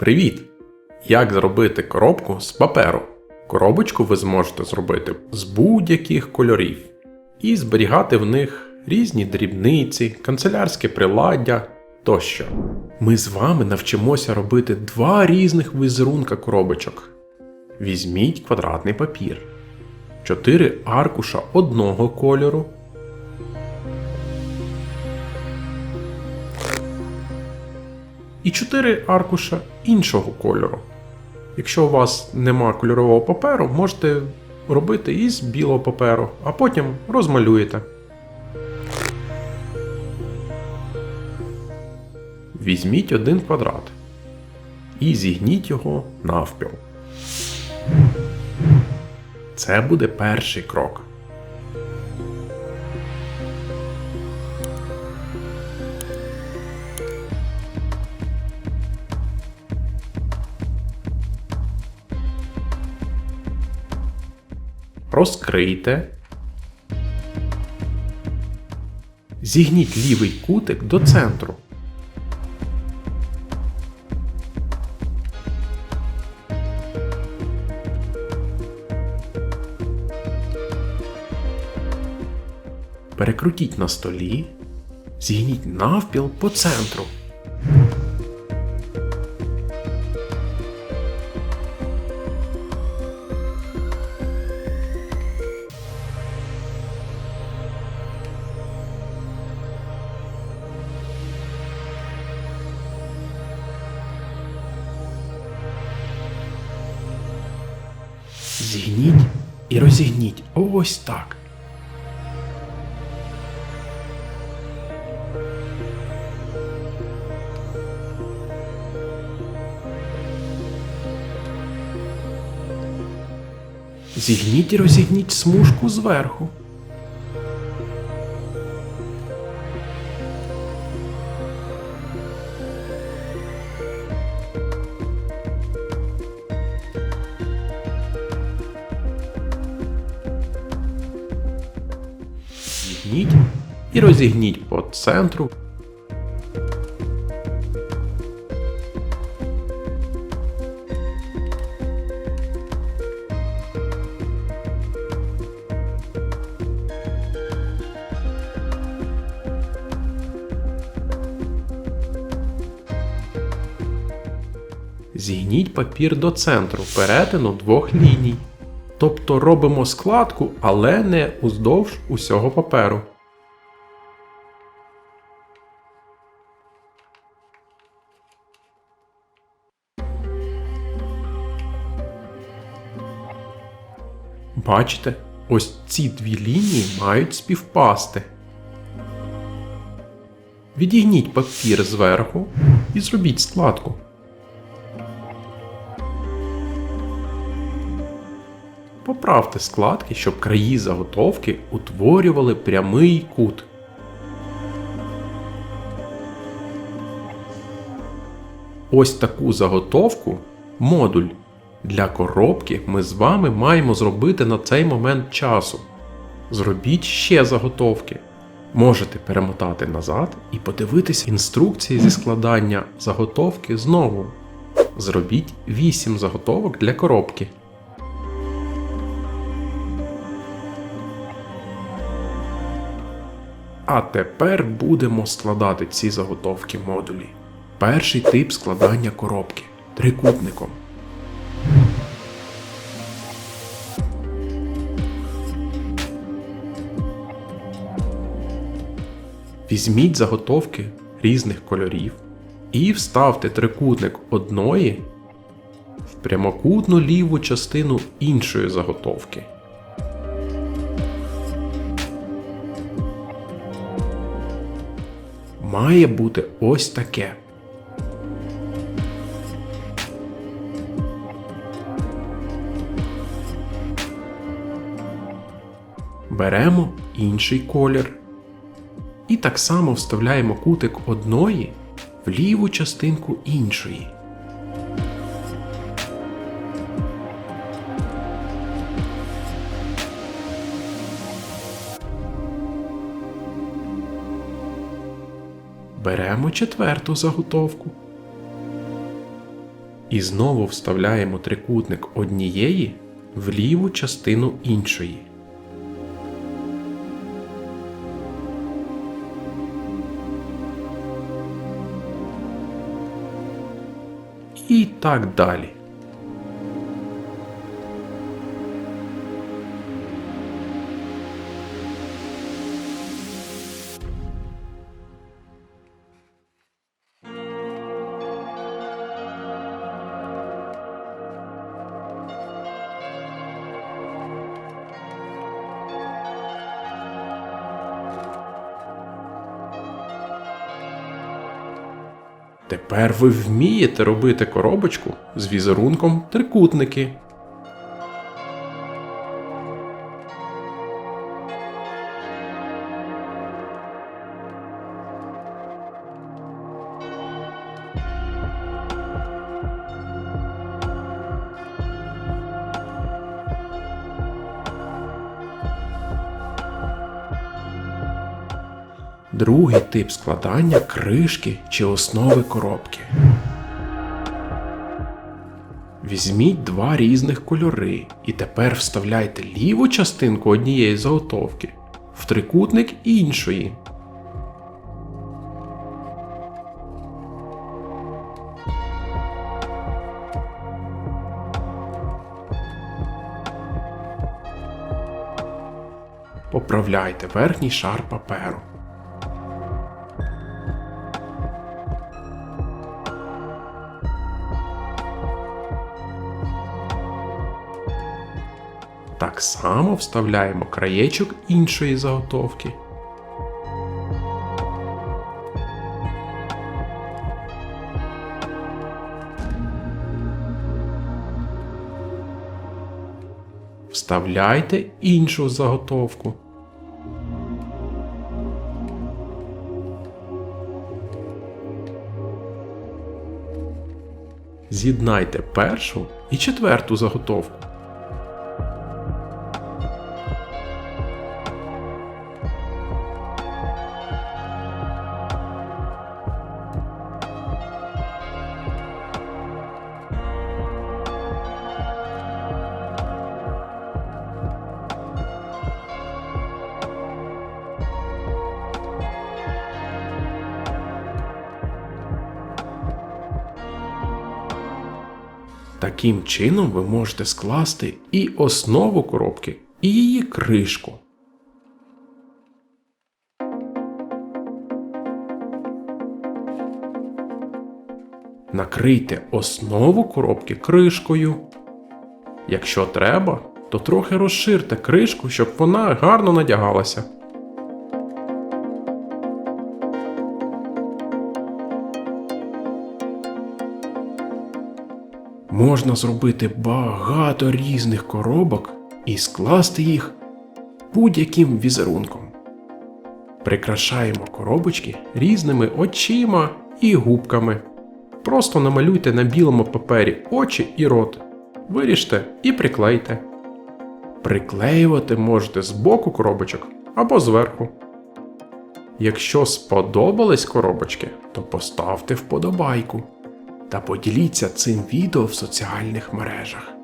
Привіт! Як зробити коробку з паперу? Коробочку ви зможете зробити з будь-яких кольорів і зберігати в них різні дрібниці, канцелярське приладдя тощо. Ми з вами навчимося робити два різних візерунка коробочок. Візьміть квадратний папір, 4 аркуша одного кольору. і 4 аркуша іншого кольору. Якщо у вас нема кольорового паперу, можете робити із білого паперу, а потім розмалюєте. Візьміть один квадрат і зігніть його навпіл. Це буде перший крок. Розкрийте. Зігніть лівий кутик до центру. Перекрутіть на столі, зігніть навпіл по центру. Зігніть і розігніть ось так. Зігніть і розігніть смужку зверху. Зігніть і розігніть по центру. Зігніть папір до центру перетину двох ліній. Тобто робимо складку, але не уздовж усього паперу. Бачите, ось ці дві лінії мають співпасти. Відігніть папір зверху і зробіть складку. Поправте складки, щоб краї заготовки утворювали прямий кут. Ось таку заготовку, модуль для коробки ми з вами маємо зробити на цей момент часу. Зробіть ще заготовки. Можете перемотати назад і подивитись інструкції зі складання заготовки знову. Зробіть 8 заготовок для коробки. А тепер будемо складати ці заготовки модулі. Перший тип складання коробки трикутником. Візьміть заготовки різних кольорів і вставте трикутник одної в прямокутну ліву частину іншої заготовки. Має бути ось таке. Беремо інший колір. І так само вставляємо кутик одної в ліву частинку іншої. Беремо четверту заготовку. І знову вставляємо трикутник однієї в ліву частину іншої. І так далі. Тепер ви вмієте робити коробочку з візерунком трикутники. Другий тип складання кришки чи основи коробки. Візьміть два різних кольори і тепер вставляйте ліву частинку однієї заготовки в трикутник іншої. Поправляйте верхній шар паперу. Так само вставляємо краєчок іншої заготовки. Вставляйте іншу заготовку. З'єднайте першу і четверту заготовку. Таким чином ви можете скласти і основу коробки, і її кришку. Накрийте основу коробки кришкою. Якщо треба, то трохи розширте кришку, щоб вона гарно надягалася. Можна зробити багато різних коробок і скласти їх будь-яким візерунком. Прикрашаємо коробочки різними очима і губками. Просто намалюйте на білому папері очі і рот. Виріжте і приклейте. Приклеювати можете з боку коробочок або зверху. Якщо сподобались коробочки, то поставте вподобайку та поділіться цим відео в соціальних мережах.